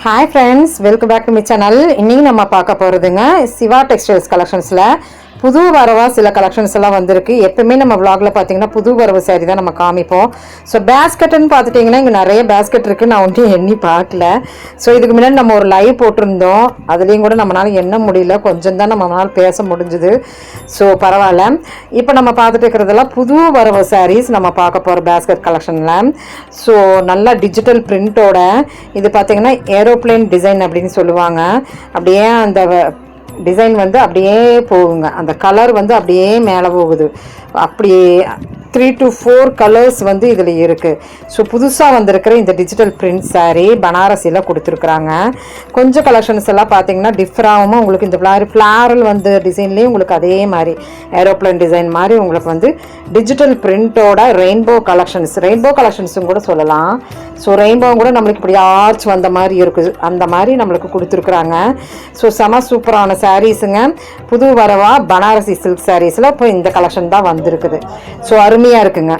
Hi friends welcome back to my channel இன்னைக்கு நம்ம பார்க்க போகிறதுங்க சிவா டெக்ஸ்டைல்ஸ் கலெக்ஷன்ஸில் புது வரவா சில கலெக்ஷன்ஸ் எல்லாம் வந்திருக்கு. எப்பவுமே நம்ம விளாகில் பார்த்தீங்கன்னா புது வரவு சாரி தான் நம்ம காமிப்போம். ஸோ பேஸ்கெட்டுன்னு பார்த்துட்டிங்கன்னா இங்கே நிறைய பேஸ்கெட் இருக்குது நான் ஒன்றும் எண்ணி பார்க்கல. ஸோ இதுக்கு முன்னாடி நம்ம ஒரு லைவ் போட்டிருந்தோம். அதுலேயும் கூட நம்மளால எண்ண முடியல. கொஞ்சம் தான் நம்மளால பேச முடிஞ்சுது. ஸோ பரவாயில்ல. இப்போ நம்ம பார்த்துட்டு இருக்கிறதெல்லாம் புது வரவு சாரீஸ் நம்ம பார்க்க போகிற பேஸ்கெட் கலெக்ஷனில் ஸோ நல்லா டிஜிட்டல் பிரிண்டோட இது பார்த்தீங்கன்னா ஏரோப்ளேன் டிசைன் அப்படின்னு சொல்லுவாங்க. அப்படியே அந்த டிசைன் வந்து அப்படியே போகுங்க. அந்த கலர் வந்து அப்படியே மேலே போகுது. அப்படியே த்ரீ டு ஃபோர் கலர்ஸ் வந்து இதில் இருக்குது ஸோ புதுசாக வந்திருக்கிற இந்த டிஜிட்டல் பிரிண்ட் சாரீ பனாரசியில் கொடுத்துருக்குறாங்க. கொஞ்சம் கலெக்ஷன்ஸ் எல்லாம் பார்த்தீங்கன்னா டிஃப்ராகவும் உங்களுக்கு இந்த ஃப்ளார் ஃப்ளாரல் வந்து டிசைன்லேயும் உங்களுக்கு அதே மாதிரி ஏரோப்ளேன் டிசைன் மாதிரி உங்களுக்கு வந்து டிஜிட்டல் பிரிண்ட்டோட ரெயின்போ கலெக்ஷன்ஸ் ரெயின்போ கலெக்ஷன்ஸும் கூட சொல்லலாம். ஸோ ரெயின்போவும் கூட நம்மளுக்கு இப்படி ஆர்ச் வந்த மாதிரி இருக்குது அந்த மாதிரி நம்மளுக்கு கொடுத்துருக்குறாங்க. ஸோ செம சூப்பரான சாரீஸுங்க புது வரவா பனாரசி சில்க் சாரீஸில் இப்போ இந்த கலெக்ஷன் தான் வந்திருக்குது. ஸோ அருமையாக இருக்குங்க.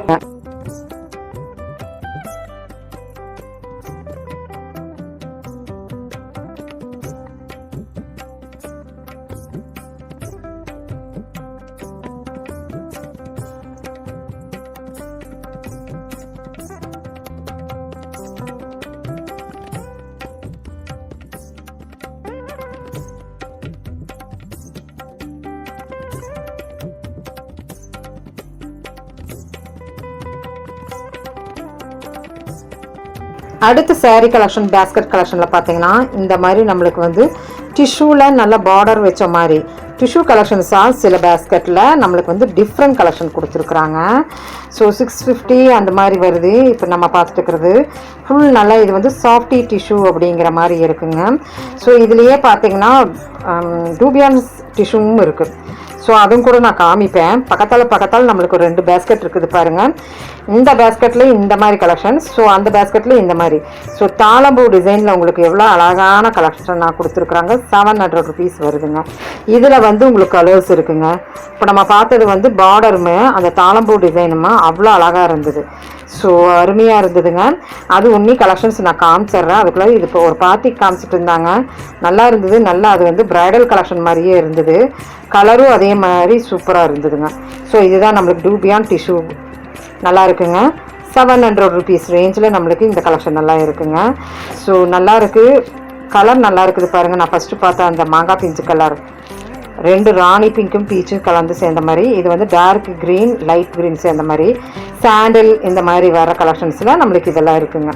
அடுத்த saree கலெக்ஷன் பேஸ்கெட் கலெக்ஷனில் பார்த்தீங்கன்னா இந்த மாதிரி நம்மளுக்கு வந்து டிஷ்யூவில் நல்ல பார்டர் வச்ச மாதிரி டிஷ்யூ கலெக்ஷன்ஸாக சில பேஸ்கெட்டில் நம்மளுக்கு வந்து டிஃப்ரெண்ட் கலெக்ஷன் கொடுத்துருக்குறாங்க. ஸோ சிக்ஸ் ஃபிஃப்டி அந்த மாதிரி வருது. இப்போ நம்ம பார்த்துட்டு இருக்கிறது ஃபுல் நல்லா இது வந்து சாஃப்டி டிஷ்யூ அப்படிங்கிற மாதிரி இருக்குங்க. ஸோ இதுலேயே பார்த்தீங்கன்னா டூபியான்ஸ் டிஷ்யூவும் இருக்குது ஸோ அதுவும் கூட நான் காமிப்பேன். பக்கத்தால் பக்கத்தால் நம்மளுக்கு ஒரு ரெண்டு பேஸ்கெட் இருக்குது பாருங்கள் இந்த பேஸ்கெட்டில் இந்த மாதிரி கலெக்ஷன்ஸ் ஸோ அந்த பேஸ்கெட்லேயும் இந்த மாதிரி. ஸோ தாளம்பூ டிசைனில் உங்களுக்கு எவ்வளோ அழகான கலெக்ஷன் நான் கொடுத்துருக்குறாங்க. செவன் ஹண்ட்ரட் ருபீஸ் வருதுங்க. இதில் வந்து உங்களுக்கு கலர்ஸ் இருக்குங்க. இப்போ நம்ம பார்த்தது வந்து பார்டருமே அந்த தாளம்பூ டிசைனுமே அவ்வளோ அழகாக இருந்தது. ஸோ அருமையாக இருந்ததுங்க. அது உன்னி கலெக்ஷன்ஸ் நான் காமிச்சிட்றேன். அதுக்குள்ளே இது இப்போ ஒரு பார்ட்டி காமிச்சிட்டு இருந்தாங்க. நல்லா இருந்தது. நல்லா அது வந்து ப்ரைடல் கலெக்ஷன் மாதிரியே இருந்தது. கலரும் அதே அதே மாதிரி சூப்பராக இருந்ததுங்க. ஸோ இதுதான் நம்மளுக்கு டூபியான் டிஷ்யூ நல்லா இருக்குங்க. செவன் ஹண்ட்ரட் ருபீஸ் ரேஞ்சில் நம்மளுக்கு இந்த கலெக்ஷன் நல்லா இருக்குங்க. ஸோ நல்லா இருக்குது கலர் நல்லா இருக்குது பாருங்கள் நான் ஃபஸ்ட்டு பார்த்த அந்த மாங்காய் பிஞ்சு கலர் ரெண்டு ராணி பிங்க்கும் பீச்சும் கலந்து சேர்ந்த மாதிரி. இது வந்து டார்க் க்ரீன் லைட் க்ரீன் சேர்ந்த மாதிரி. சாண்டில் இந்த மாதிரி வர கலெக்ஷன்ஸில் நம்மளுக்கு இதெல்லாம் இருக்குங்க.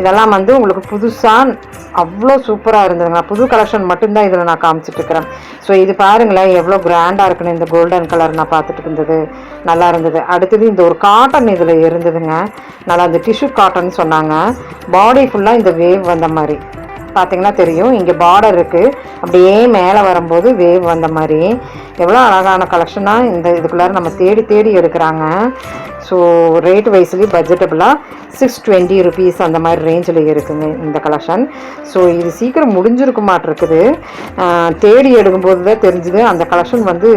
இதெல்லாம் வந்து உங்களுக்கு புதுசாக அவ்வளோ சூப்பராக இருந்ததுங்க. புது கலெக்ஷன் மட்டும்தான் இதில் நான் காமிச்சிட்ருக்கிறேன் ஸோ இது பாருங்களேன் எவ்வளோ கிராண்டாக இருக்குன்னு இந்த கோல்டன் கலர் நான் பார்த்துட்டு இருந்தது. நல்லா இருந்தது. அடுத்தது இந்த ஒரு காட்டன் இதில் இருந்ததுங்க. நல்லா இந்த டிஷ்யூ காட்டன் சொன்னாங்க. பாடி ஃபுல்லாக இந்த வேவ் வந்த மாதிரி. பார்த்தீங்கன்னா தெரியும். இங்கே பார்டர் இருக்குது அப்படியே மேலே வரும்போது வேவ் வந்த மாதிரி. எவ்வளோ அழகான கலெக்ஷனாக இந்த இதுக்குள்ளார நம்ம தேடி தேடி எடுக்கிறாங்க. ஸோ ரேட் வைஸ்லேயும் பட்ஜெட்டபுளாக சிக்ஸ் டுவெண்ட்டி ருபீஸ் அந்த மாதிரி ரேஞ்சில் இருக்குங்க இந்த கலெக்ஷன் ஸோ இது சீக்கிரம் முடிஞ்சிருக்க மாட்டிருக்குது. தேடி எடுக்கும்போது தான் தெரிஞ்சுது அந்த கலெக்ஷன் வந்து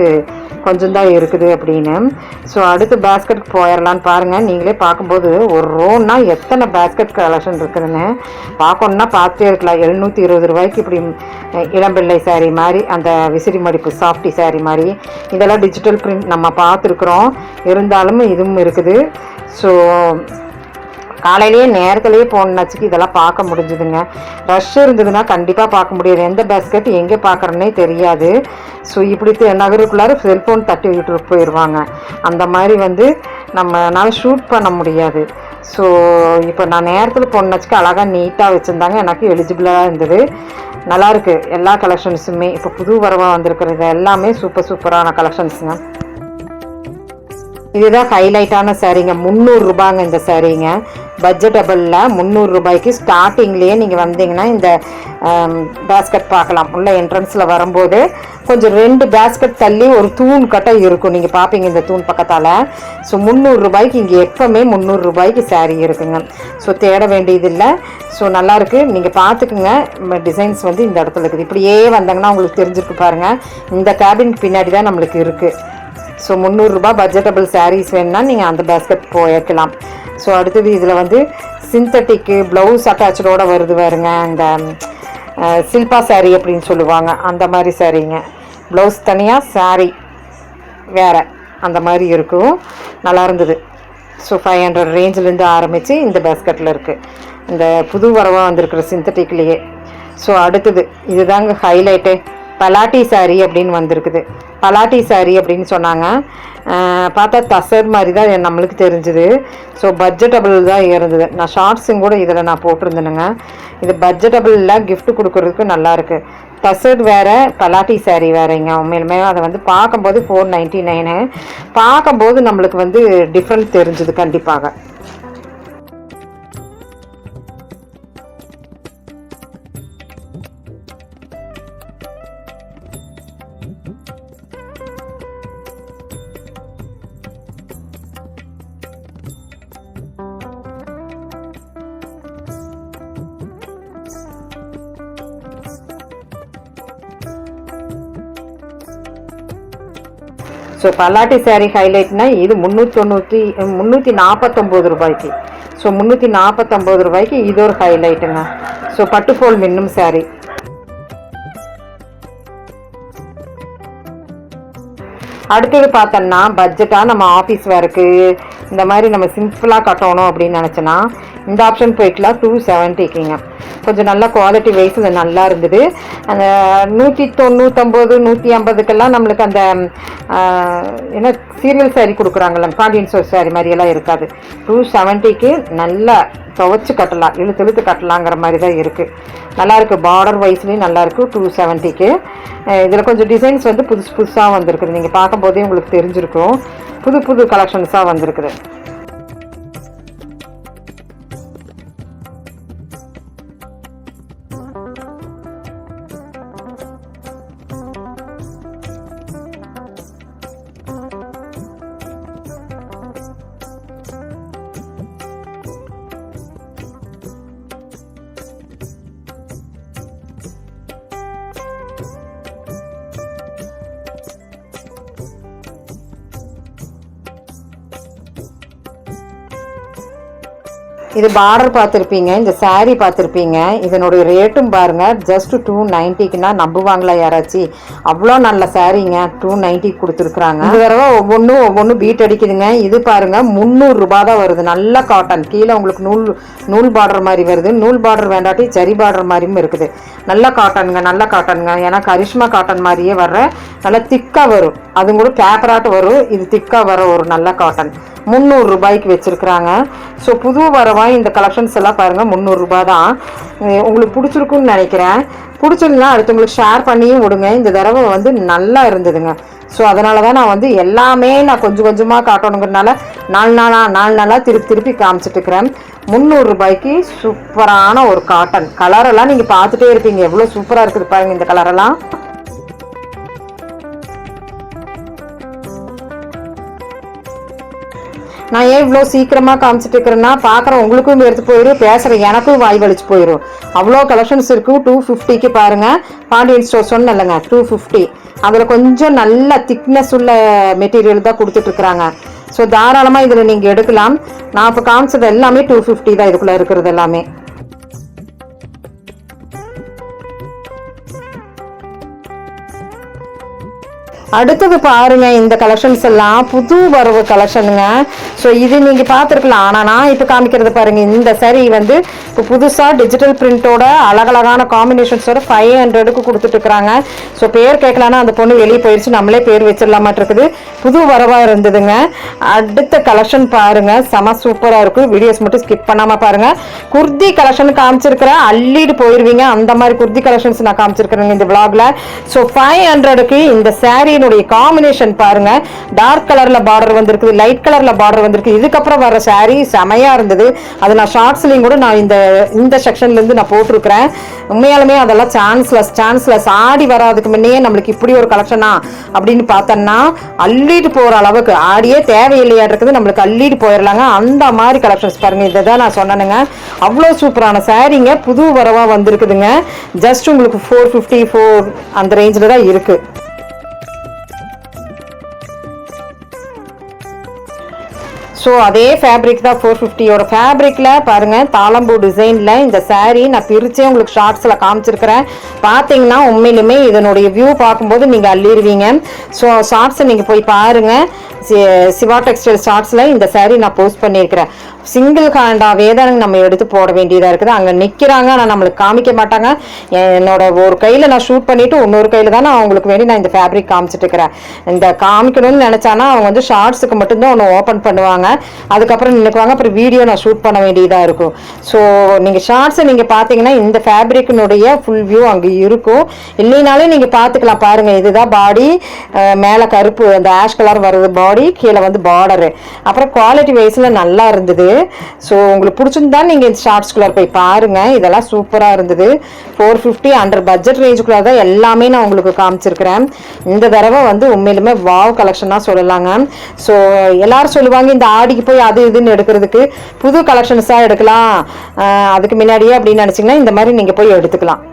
கொஞ்சம் தான் இருக்குது அப்படின்னு. ஸோ அடுத்து பேஸ்கெட் போயிடலான்னு பாருங்கள் நீங்களே பார்க்கும்போது ஒரு ரோன்னா எத்தனை பேஸ்கெட் கலெக்ஷன் இருக்குதுங்க. பார்க்கணுன்னா பார்த்துட்டே இருக்கலாம். எழுநூற்றி இருபது ரூபாய்க்கு இப்படி இளம்பிள்ளை சாரீ மாதிரி அந்த விசிறி மடிப்பு சாஃப்டி சாரீ மாதிரி. இதெல்லாம் டிஜிட்டல் பிரிண்ட் நம்ம பார்த்துருக்குறோம். இருந்தாலும் இதுவும் இருக்குது. ஸோ காலையிலேயே நேரத்துலேயே போனாச்சுக்கு இதெல்லாம் பார்க்க முடிஞ்சுதுங்க. ரஷ் இருந்ததுன்னா கண்டிப்பாக பார்க்க முடியாது. எந்த பேஸ்கெட் எங்கே பார்க்குறேன்னே தெரியாது. ஸோ இப்படி தெ- நகருக்குள்ளார செல்ஃபோன் தட்டி விட்டு போயிடுவாங்க. அந்த மாதிரி வந்து நம்மனால ஷூட் பண்ண முடியாது. ஸோ இப்போ நான் நேரத்தில் போனச்சுக்கு அழகாக நீட்டாக வச்சுருந்தாங்க. எனக்கு எலிஜிபிளாக இருந்தது. நல்லாயிருக்கு எல்லா கலெக்ஷன்ஸுமே இப்போ புது வரவாக வந்திருக்கிறது எல்லாமே சூப்பர் சூப்பரான கலெக்ஷன்ஸுங்க இதுதான் ஹைலைட்டான சாரீங்க முந்நூறு ரூபாங்க இந்த சாரீங்க பட்ஜெட்டபிளில் முந்நூறு ரூபாய்க்கு ஸ்டார்டிங்லேயே நீங்கள் வந்தீங்கன்னா இந்த பேஸ்கெட் பார்க்கலாம். உள்ள என்ட்ரன்ஸில் வரும்போது கொஞ்சம் ரெண்டு பேஸ்கெட் தள்ளி ஒரு தூண் கட்டை இருக்கும். நீங்கள் பார்ப்பீங்க இந்த தூண் பக்கத்தால். ஸோ முந்நூறு ரூபாய்க்கு இங்கே எப்போவுமே முந்நூறு ரூபாய்க்கு saree இருக்குங்க. ஸோ தேட வேண்டியதில்லை. ஸோ நல்லாயிருக்கு நீங்கள் பார்த்துக்குங்க. டிசைன்ஸ் வந்து இந்த இடத்துல இருக்குது. இப்படியே வந்தாங்கன்னா உங்களுக்கு தெரிஞ்சிருக்கு பாருங்கள் இந்த கேபின் பின்னாடி தான் நம்மளுக்கு இருக்குது ஸோ முந்நூறுரூபா பட்ஜெட்டபிள் சாரீஸ் வேணும்னா நீங்கள் அந்த பேஸ்கெட் போயிருக்கலாம். ஸோ அடுத்தது இதில் வந்து சிந்தட்டிக்கு ப்ளவுஸ் அட்டாச்சோடு வருது பாருங்க. இந்த சில்பா சாரீ அப்படின்னு சொல்லுவாங்க. அந்த மாதிரி சாரீங்க ப்ளவுஸ் தனியாக சாரீ வேறு அந்த மாதிரி இருக்கும். நல்லா இருந்தது. ஸோ ஃபைவ் ஹண்ட்ரட் ரேஞ்சிலேருந்து ஆரம்பித்து இந்த பேஸ்கெட்டில் இருக்குது இந்த புது வரவாக வந்திருக்கிற சிந்தட்டிக்லேயே ஸோ அடுத்தது இதுதாங்க ஹைலைட்டு பலாட்டி சாரீ அப்படின்னு வந்திருக்குது. பலாட்டி சாரீ அப்படின்னு சொன்னாங்க. பார்த்தா தசர் மாதிரி தான் நம்மளுக்கு தெரிஞ்சுது. ஸோ பட்ஜெட்டபிள் தான் இருந்தது நான் ஷார்ட்ஸும் கூட இதில் நான் போட்டிருந்தேனுங்க. இது பட்ஜெட்டபிளில் கிஃப்ட் கொடுக்கறதுக்கு நல்லாயிருக்கு தசர் வேற பலாட்டி saree வேறுங்க உண்மையிலுமே. அதை வந்து பார்க்கும்போது ஃபோர் நைன்ட்டி நைனு பார்க்கும்போது நம்மளுக்கு வந்து டிஃப்ரெண்ட் தெரிஞ்சுது கண்டிப்பாக. ஸோ பல்லாட்டி சேரீ ஹைலைட்னா இது முந்நூற்றி தொண்ணூற்றி முந்நூற்றி நாற்பத்தொம்போது ரூபாய்க்கு. ஸோ முந்நூற்றி நாற்பத்தொம்போது ரூபாய்க்கு இது ஒரு ஹைலைட்டுங்க ஸோ பட்டுப்போல் மின்னும் சேரீ அடுத்தது பார்த்தோம்னா பட்ஜெட்டாக நம்ம ஆஃபீஸ் வேருக்கு இந்த மாதிரி நம்ம சிம்பிளாக கட்டணும் அப்படின்னு நினச்சோன்னா இந்த ஆப்ஷன் போய்க்கலாம் டூ செவன்ட்டிக்குங்க கொஞ்சம் நல்ல குவாலிட்டி வைஸ் நல்லா இருந்தது. அந்த நூற்றி தொண்ணூத்தொம்பது நூற்றி ஐம்பதுக்கெல்லாம் நம்மளுக்கு அந்த என்ன சீரியல் saree கொடுக்குறாங்கல்ல பாண்டியன் சோர் saree மாதிரியெல்லாம் இருக்காது. டூ செவன்ட்டிக்கு நல்லா துவைச்சு கட்டலாம் இழுத்து இழுத்து கட்டலாங்கிற மாதிரி தான் இருக்குது நல்லாயிருக்கு பார்டர் வைஸ்லேயும் நல்லாயிருக்கு டூ செவன்ட்டிக்கு இதில் கொஞ்சம் டிசைன்ஸ் வந்து புதுசு புதுசாக வந்திருக்குது. நீங்கள் பார்க்கும்போதே உங்களுக்கு தெரிஞ்சிருக்கும். புது புது கலெக்ஷன்ஸாக வந்திருக்குது. இது பார்டர் பார்த்துருப்பீங்க இந்த saree பார்த்துருப்பீங்க. இதனுடைய ரேட்டும் பாருங்கள் ஜஸ்ட் டூ நைன்ட்டிக்குன்னா நம்புவாங்களா யாராச்சும் அவ்வளோ நல்ல சாரீங்க டூ நைன்ட்டிக்கு கொடுத்துருக்குறாங்க. இந்த தடவை ஒவ்வொன்றும் ஒவ்வொன்றும் பீட் அடிக்குதுங்க. இது பாருங்க முந்நூறுரூபா தான் வருது. நல்ல காட்டன் கீழே உங்களுக்கு நூல் நூல் பார்டர் மாதிரி வருது. நூல் பார்டர் வேண்டாட்டி சரி பார்டர் மாதிரியும் இருக்குது. நல்ல காட்டனுங்க நல்ல காட்டனுங்க ஏன்னா கரிஷ்மா காட்டன் மாதிரியே வர்ற நல்லா திக்காக வரும். அது கூட பேப்பராட்டு வரும். இது திக்காக வர ஒரு நல்ல காட்டன் முந்நூறு ரூபாய்க்கு வச்சுருக்குறாங்க. ஸோ புது வரவாய் இந்த கலெக்ஷன்ஸ் எல்லாம் பாருங்கள் முந்நூறுரூபா தான் உங்களுக்கு பிடிச்சிருக்குன்னு நினைக்கிறேன். பிடிச்சிருந்தா அடுத்தவங்களுக்கு ஷேர் பண்ணியும் விடுங்க. இந்த தடவை வந்து நல்லா இருந்ததுங்க. ஸோ அதனால தான் நான் வந்து எல்லாமே நான் கொஞ்சம் கொஞ்சமாக காட்டணுங்கிறனால நாலு நாளாக நாலு நாளாக திருப்பி திருப்பி காமிச்சிட்டு இருக்கிறேன். சூப்பரான ஒரு காட்டன் கலரெல்லாம் நீங்கள் பார்த்துட்டே இருப்பீங்க. எவ்வளோ சூப்பராக இருக்குது பாருங்கள் இந்த கலரெல்லாம் நான் ஏன் இவ்வளோ சீக்கிரமாக காமிச்சிட்டு இருக்கிறேன்னா பார்க்குற உங்களுக்கும் எடுத்து போயிடும் பேசுகிற எனக்கும் வாய் வலிச்சு போயிடும் அவ்வளோ கலெக்ஷன்ஸ் இருக்குது டூ ஃபிஃப்டிக்கு பாருங்கள் பாண்டியன் ஸ்டோர் சொன்னேன்லங்க டூ ஃபிஃப்டி அதில் கொஞ்சம் நல்ல திக்னஸ் உள்ள மெட்டீரியல் தான் கொடுத்துட்ருக்குறாங்க ஸோ தாராளமாக இதில் நீங்கள் எடுக்கலாம். நான் இப்போ காமிச்சது எல்லாமே டூ ஃபிஃப்டி தான் இதுக்குள்ளே இருக்கிறது எல்லாமே. அடுத்தது பாருங்க இந்த கலெக்ஷன்ஸ் எல்லாம் புது வரவு கலெக்ஷனுங்க ஸோ இது நீங்க பார்த்துருக்கலாம். ஆனால் நான் இப்போ காமிக்கிறது பாருங்க இந்த சரி வந்து இப்போ புதுசாக டிஜிட்டல் பிரிண்டோட அழகழகான காம்பினேஷன்ஸோட ஃபைவ் ஹண்ட்ரடுக்கு கொடுத்துட்ருக்குறாங்க ஸோ பேர் கேட்கலான்னா அந்த பொண்ணு வெளியே போயிடுச்சு நம்மளே பேர் வச்சிடலாமாட்டிருக்குது. புது வரவா இருந்ததுங்க. அடுத்த கலெக்ஷன் பாருங்க செம சூப்பராக இருக்கும் வீடியோஸ் மட்டும் ஸ்கிப் பண்ணாம பாருங்க. குர்தி கலெக்ஷன் காமிச்சிருக்கிறேன் அள்ளிட்டு போயிருவீங்க. அந்த மாதிரி குர்தி கலெக்ஷன்ஸ் நான் காமிச்சிருக்கிறேங்க இந்த vlogல. ஸோ ஃபைவ் ஹண்ட்ரடுக்கு இந்த சாரியினுடைய காம்பினேஷன் பாருங்க. டார்க் கலர்ல பார்டர் வந்திருக்குது லைட் கலர்ல பார்டர் வந்திருக்கு இதுக்கப்புறம் வர saree செமையா இருந்தது. அது நான் ஷார்ட்ஸ்லையும் கூட நான் இந்த இந்த செக்ஷன்ல இருந்து நான் போட்டிருக்கிறேன். உண்மையாலுமே அதெல்லாம் சான்ஸ்லெஸ் சான்ஸ்லெஸ் ஆடி வராதுக்கு முன்னே நம்மளுக்கு இப்படி ஒரு கலெக்ஷனா அப்படின்னு பார்த்தோம்னா அள்ளிட்டு போற அளவுக்கு ஆடியே தேவையில்லையா இருக்குது நம்மளுக்கு அள்ளிட்டு போயிடலாங்க. அந்த மாதிரி கலெக்ஷன்ஸ் பாருங்க. இதை தான் நான் சொன்னேனுங்க. அவ்வளோ சூப்பரான சாரீங்க புது வரவா வந்திருக்குதுங்க. ஜஸ்ட் உங்களுக்கு ஃபோர் ஃபிஃப்டி ஃபோர் அந்த ரேஞ்சில் தான் இருக்குது ஸோ அதே ஃபேப்ரிக் தான் ஃபோர் ஃபிஃப்டியோட ஃபேப்ரிக்கில் பாருங்கள் தாளம்பூ டிசைனில் இந்த சாரீ நான் பிரித்தே உங்களுக்கு ஷார்ட்ஸில் காமிச்சிருக்கிறேன். பார்த்தீங்கன்னா உண்மையிலுமே இதனுடைய வியூ பார்க்கும்போது நீங்கள் அள்ளிடுவீங்க ஸோ ஷார்ட்ஸை நீங்கள் போய் பாருங்கள் சிவா டெக்ஸ்டைல் ஷார்ட்ஸில் இந்த saree நான் போஸ்ட் பண்ணியிருக்கிறேன். சிங்கிள் ஹேண்டாகவே தான் நம்ம எடுத்து போட வேண்டியதாக இருக்குது. அங்கே நிற்கிறாங்க ஆனால் நம்மளுக்கு காமிக்க மாட்டாங்க. என்னோட ஒரு கையில் நான் ஷூட் பண்ணிவிட்டு இன்னொரு கையில் தான் நான் அவங்களுக்கு வேண்டி நான் இந்த ஃபேப்ரிக் காமிச்சிட்டு இருக்கிறேன் இந்த காமிக்கணும்னு நினச்சானா அவங்க வந்து ஷார்ட்ஸுக்கு மட்டும்தான் ஒன்று ஓப்பன் பண்ணுவாங்க. அதுக்கப்புறம் நினைக்குவாங்க அப்புறம் வீடியோ நான் ஷூட் பண்ண வேண்டியதாக இருக்கும். ஸோ நீங்கள் ஷார்ட்ஸை நீங்கள் பார்த்தீங்கன்னா இந்த ஃபேப்ரிக்கினுடைய ஃபுல் வியூ அங்கே இருக்கும். இல்லைனாலும் நீங்கள் பார்த்துக்கலாம் பாருங்கள் இதுதான் பாடி மேலே கருப்பு அந்த ஆஷ் கலர் வருது பாடி கீழே வந்து பார்டரு அப்புறம் குவாலிட்டி வைஸில் நல்லா இருந்தது. ஸோ உங்களுக்கு பிடிச்சிருந்தா நீங்கள் இந்த ஷார்ட்ஸ்குள்ளே போய் பாருங்கள் இதெல்லாம் சூப்பராக இருந்தது. ஃபோர் ஃபிஃப்டி அண்டர் பட்ஜெட் ரேஞ்சுக்குள்ளே தான் எல்லாமே நான் உங்களுக்கு காமிச்சிருக்கிறேன். இந்த தடவை வந்து உண்மையிலுமே வாவ் கலெக்ஷனாக சொல்லலாங்க. ஸோ எல்லாரும் சொல்லுவாங்க இந்த ஆடிக்கு போய் அது இதுன்னு எடுக்கிறதுக்கு புது கலெக்ஷன்ஸாக எடுக்கலாம். அதுக்கு முன்னாடியே அப்படின்னு நினச்சிங்கன்னா இந்த மாதிரி நீங்கள் போய் எடுத்துக்கலாம்.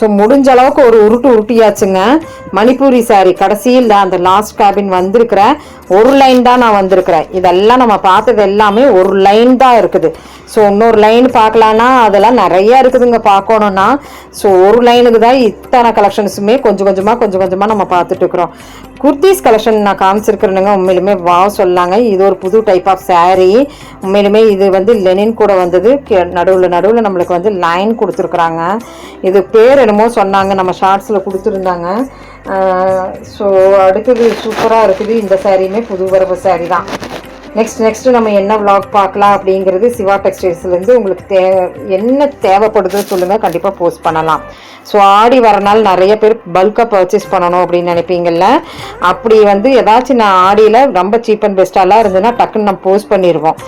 ஸோ முடிஞ்ச அளவுக்கு ஒரு உருட்டு உருட்டியாச்சுங்க. மணிப்பூரி சாரி கடைசியில் அந்த லாஸ்ட் கேபின் வந்திருக்கிறேன் ஒரு லைன் தான் நான் வந்திருக்கிறேன். இதெல்லாம் நம்ம பார்த்தது எல்லாமே ஒரு லைன் தான் இருக்குது. ஸோ இன்னொரு லைன் பார்க்கலான்னா அதெல்லாம் நிறையா இருக்குதுங்க பார்க்கணுன்னா ஸோ ஒரு லைனுக்கு தான் இத்தனை கலெக்ஷன்ஸுமே கொஞ்சம் கொஞ்சமாக கொஞ்சம் கொஞ்சமாக நம்ம பார்த்துட்டு இருக்கிறோம். குர்த்திஸ் கலெக்ஷன் நான் காமிச்சிருக்கிறேனுங்க. உண்மையிலுமே வா சொல்லாங்க. இது ஒரு புது டைப் ஆஃப் சாரீ உண்மையிலுமே இது வந்து லெனின் கூட வந்தது. நடுவில் நடுவில் நம்மளுக்கு வந்து லைன் கொடுத்துருக்குறாங்க. இது பேர் என்னமோ சொன்னாங்க. நம்ம ஷார்ட்ஸில் கொடுத்துருந்தாங்க. ஸோ அடுத்தது சூப்பராக இருக்குது. இந்த சாரியுமே புது வரவு சாரீ தான். நெக்ஸ்ட் நெக்ஸ்ட்டு நம்ம என்ன vlog பார்க்கலாம் அப்படிங்கிறது சிவா டெக்ஸ்டைல்ஸ்லேருந்து உங்களுக்கு தே என்ன தேவைப்படுதோ சொல்லுங்கள் கண்டிப்பாக போஸ்ட் பண்ணலாம். ஸோ ஆடி வரனால நிறைய பேர் பல்காக பர்ச்சேஸ் பண்ணணும் அப்படின்னு நினைப்பீங்கல்ல. அப்படி வந்து ஏதாச்சும் நான் ஆடியில் ரொம்ப சீப் அண்ட் பெஸ்ட்டாலாம் இருந்ததுன்னா டக்குன்னு நம்ம போஸ்ட் பண்ணிடுவோம்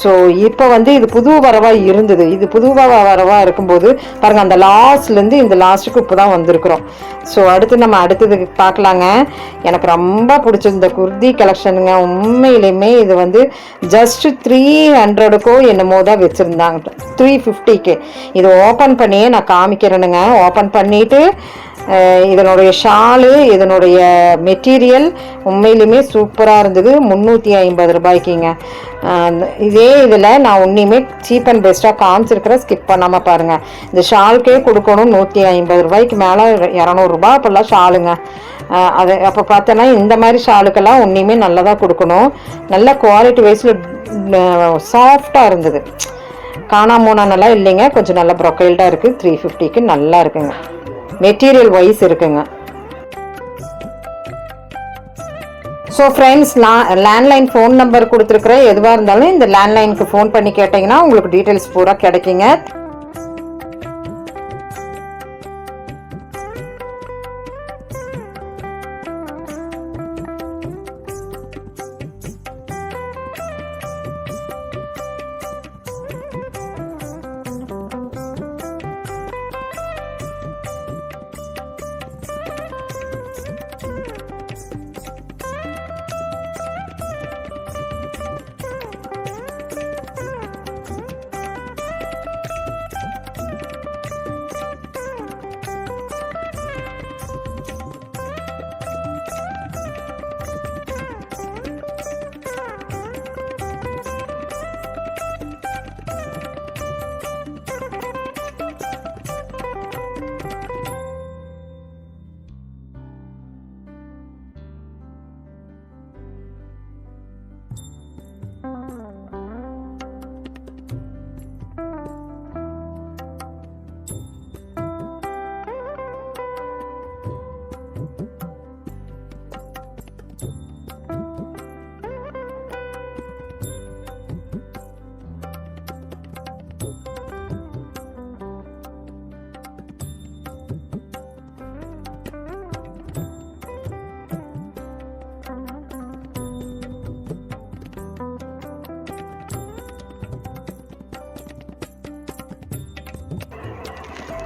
ஸோ இப்போ வந்து இது புது வரவாக இருந்தது. இது புது வரவாக இருக்கும்போது பாருங்கள் அந்த லாஸ்ட்லேருந்து இந்த லாஸ்ட்டுக்கு இப்போ தான் வந்திருக்கிறோம். ஸோ அடுத்து நம்ம அடுத்தது பார்க்கலாங்க. எனக்கு ரொம்ப பிடிச்சிருந்த குர்தி கலெக்ஷனுங்க உண்மையிலுமே இது வந்து ஜஸ்ட் த்ரீ ஹண்ட்ரடுக்கோ என்னமோ தான் வச்சுருந்தாங்க. த்ரீ ஃபிஃப்டிக்கு இது ஓப்பன் பண்ணியே நான் காமிக்கிறேனுங்க. ஓப்பன் பண்ணிவிட்டு இதனுடைய ஷாலு இதனுடைய மெட்டீரியல் உண்மையிலுமே சூப்பராக இருந்தது. முந்நூற்றி ஐம்பது ரூபாய்க்குங்க. இதே இதில் நான் ஒன்றையுமே சீப் அண்ட் பெஸ்ட்டாக காமிச்சிருக்கிறேன். ஸ்கிப் பண்ணாமல் பாருங்கள் இந்த ஷாலுக்கே கொடுக்கணும் நூற்றி ஐம்பது ரூபாய்க்கு மேலே இரநூறுபா அப்படிலாம் ஷாலுங்க. அது அப்போ பார்த்தோன்னா இந்த மாதிரி ஷாலுக்கெல்லாம் ஒன்றையுமே நல்லதாக கொடுக்கணும். நல்ல குவாலிட்டி வைஸில் சாஃப்டாக இருந்தது. காணாமோனானெல்லாம் இல்லைங்க. கொஞ்சம் நல்லா ப்ரொக்கைல்டாக இருக்குது த்ரீ ஃபிஃப்டிக்கு நல்லா இருக்குங்க. மெட்டீரியல் வைஸ் இருக்குங்க. ஸோ ஃப்ரெண்ட்ஸ் நான் லேண்ட்லைன் ஃபோன் நம்பர் கொடுத்துருக்குறேன். எதுவாக இருந்தாலும் இந்த லேண்ட்லைனுக்கு ஃபோன் பண்ணி கேட்டிங்கன்னா உங்களுக்கு டீட்டெயில்ஸ் பூரா கிடைக்குங்க.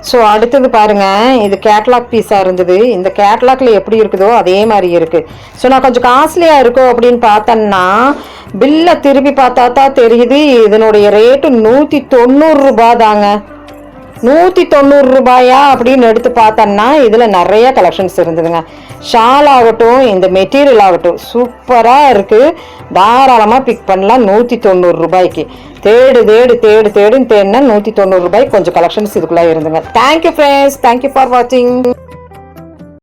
ஸோ அடுத்தது பாருங்கள் இது கேட்லாக் பீஸாக இருந்தது. இந்த கேட்லாக்ல எப்படி இருக்குதோ அதே மாதிரி இருக்குது ஸோ நான் கொஞ்சம் காஸ்ட்லியாக இருக்கும் அப்படின்னு பார்த்தேன்னா பில்லை திருப்பி பார்த்தா தான் தெரியுது. இதனுடைய ரேட்டு நூற்றி தொண்ணூறு ரூபாய் தாங்க. நூற்றி தொண்ணூறு ரூபாயா அப்படின்னு எடுத்து பார்த்தோன்னா இதில் நிறைய கலெக்ஷன்ஸ் இருந்ததுங்க. ஷால் ஆகட்டும் இந்த மெட்டீரியல் ஆகட்டும் சூப்பராக இருக்குது தாராளமாக பிக் பண்ணலாம் நூற்றி தொண்ணூறு ரூபாய்க்கு. தேடு தேடு தேடு தேடுன்னு தேடினா நூற்றி தொண்ணூறு ரூபாய்க்கு கொஞ்சம் கலெக்ஷன்ஸ் இதுக்குள்ளே இருந்துங்க தேங்க்யூ ஃப்ரெண்ட்ஸ் தேங்க்யூ ஃபார் வாட்சிங்